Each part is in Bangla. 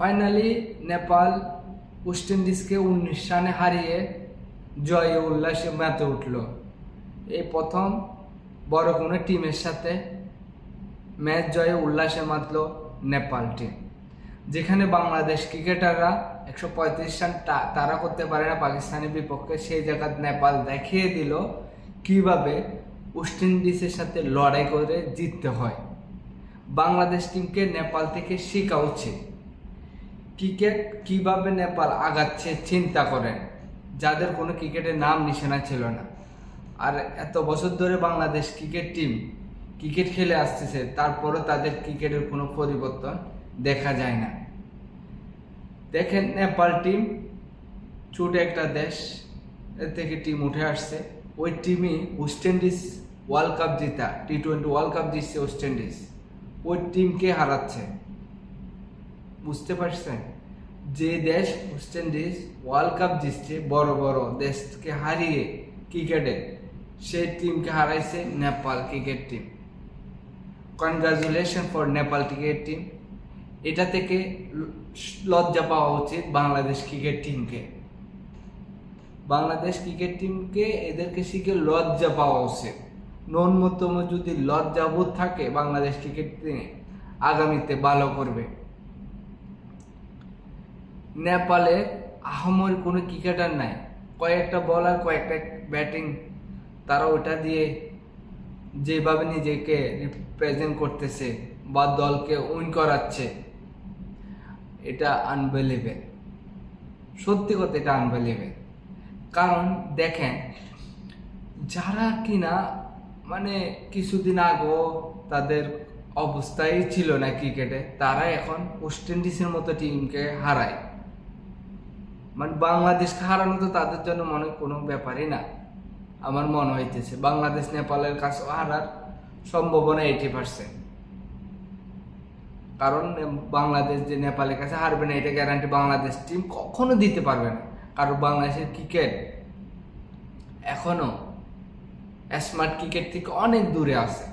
ফাইনালি নেপাল ওয়েস্ট ইন্ডিজকে উনিশ রানে হারিয়ে জয়ে উল্লাসে মেতে উঠল। এই প্রথম বড় কোনো টিমের সাথে ম্যাচ জয়ে উল্লাসে মাতল নেপাল টিম যেখানে বাংলাদেশ ক্রিকেটাররা একশো পঁয়ত্রিশ রান তারা করতে পারে না পাকিস্তানের বিপক্ষে, সেই জায়গায় নেপাল দেখিয়ে দিল কীভাবে ওয়েস্ট ইন্ডিজের সাথে লড়াই করে জিততে হয়। বাংলাদেশ টিমকে নেপাল থেকে শেখা উচিত। ক্রিকেট কীভাবে নেপাল আগাচ্ছে চিন্তা করেন। যাদের কোনো ক্রিকেটের নাম নিশানা ছিল না। আর এত বছর ধরে বাংলাদেশ ক্রিকেট টিম ক্রিকেট খেলে আসতেছে, তারপরও তাদের ক্রিকেটের কোনো পরিবর্তন দেখা যায় না। দেখেন নেপাল টিম, ছোট একটা দেশ থেকে টিম উঠে আসছে। ওই টিমই ওয়েস্ট ইন্ডিজ ওয়ার্ল্ড কাপ জিতা টি টোয়েন্টি ওয়ার্ল্ড কাপ জিতছে ওয়েস্ট ইন্ডিজ। ওই টিমকে হারাচ্ছে। বুঝতে পারছেন? যে দেশ ওয়েস্ট ইন্ডিজ ওয়ার্ল্ড কাপ জিতছে, বড় বড় দেশকে হারিয়ে ক্রিকেটে, সেই টিমকে হারাইছে Nepal cricket team congratulation for Nepal cricket team এটা থেকে লজ্জা পাওয়া উচিত বাংলাদেশ ক্রিকেট টিমকে বাংলাদেশ ক্রিকেট টিমকে এদেরকে শিখে লজ্জা পাওয়া উচিত। ন্যূনতম যদি লজ্জাবোধ থাকে বাংলাদেশ ক্রিকেট টিমে আগামীতে ভালো করবে। নেপালে আহমর কোনো ক্রিকেটার নাই। কয়েকটা বলার কয়েকটা ব্যাটিং তারা ওটা দিয়ে যেভাবে নিজেকে রিপ্রেজেন্ট করতেছে বা দলকে উইন করাচ্ছে, এটা আনবিলিভেল সত্যি কথা, এটা আনবিলিভেল কারণ দেখেন, যারা কিনা মানে কিছুদিন আগেও তাদের অবস্থাই ছিল না ক্রিকেটে, তারা এখন ওয়েস্ট ইন্ডিজের মতো টিমকে হারায়। মানে বাংলাদেশকে হারানো তো তাদের জন্য মনে কোনো ব্যাপারই না। আমার মনে হইতেছে, বাংলাদেশ, নেপালের কাছে হারার সম্ভাবনা এইটি পার্সেন্ট কারণ বাংলাদেশ যে নেপালের কাছে হারবে না, এটা গ্যারান্টি বাংলাদেশ টিম কখনো দিতে পারবে না। কারণ বাংলাদেশের ক্রিকেট এখনও স্মার্ট ক্রিকেট থেকে অনেক দূরে আছে।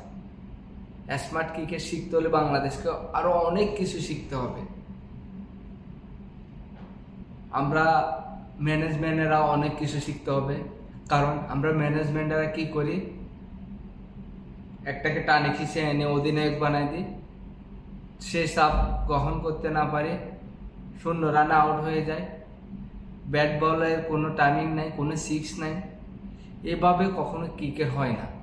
স্মার্ট ক্রিকেট শিখতে হলে বাংলাদেশকে আরও অনেক কিছু শিখতে হবে। আমরা ম্যানেজমেন্টেরা অনেক কিছু শিখতে হবে। কারণ আমরা ম্যানেজমেন্টেরা কি করি? একটাকে টানে খিসে এনে অধিনায়ক বানাই দিই। সে সাপ গ্রহণ করতে না পারে, শূন্য রান আউট হয়ে যায়। ব্যাট বলের কোনো টাইমিং নাই, কোনো সিক্স নাই। এভাবে কখনো ক্রিকেট হয় না।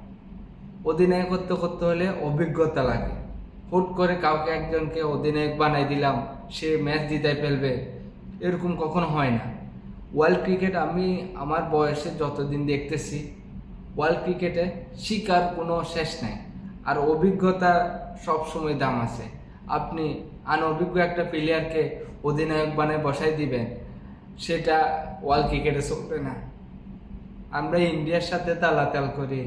অধিনায়ক করতে করতে হলে অভিজ্ঞতা লাগে। হুট করে কাউকে একজনকে অধিনায়ক বানাই দিলাম, সে ম্যাচ জিতাই ফেলবে। এরকম কখনো হয় না। ওয়ার্ল্ড ক্রিকেট আমি আমার বয়সে যতদিন দেখতেছি ওয়ার্ল্ড ক্রিকেটে শিকার কোনো শেষ নাই। আর অভিজ্ঞতা সবসময় দাম আছে। আপনি আনঅভিজ্ঞ একটা প্লেয়ারকে অধিনায়ক বানায় বসাই দিবেন, সেটা ওয়ার্ল্ড ক্রিকেটে চলবে না। আমরা ইন্ডিয়ার সাথে তালাতাল করি।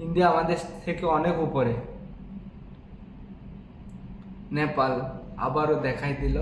ইন্ডিয়া আমাদের থেকে অনেক উপরে। নেপাল আবারও দেখাই দিল।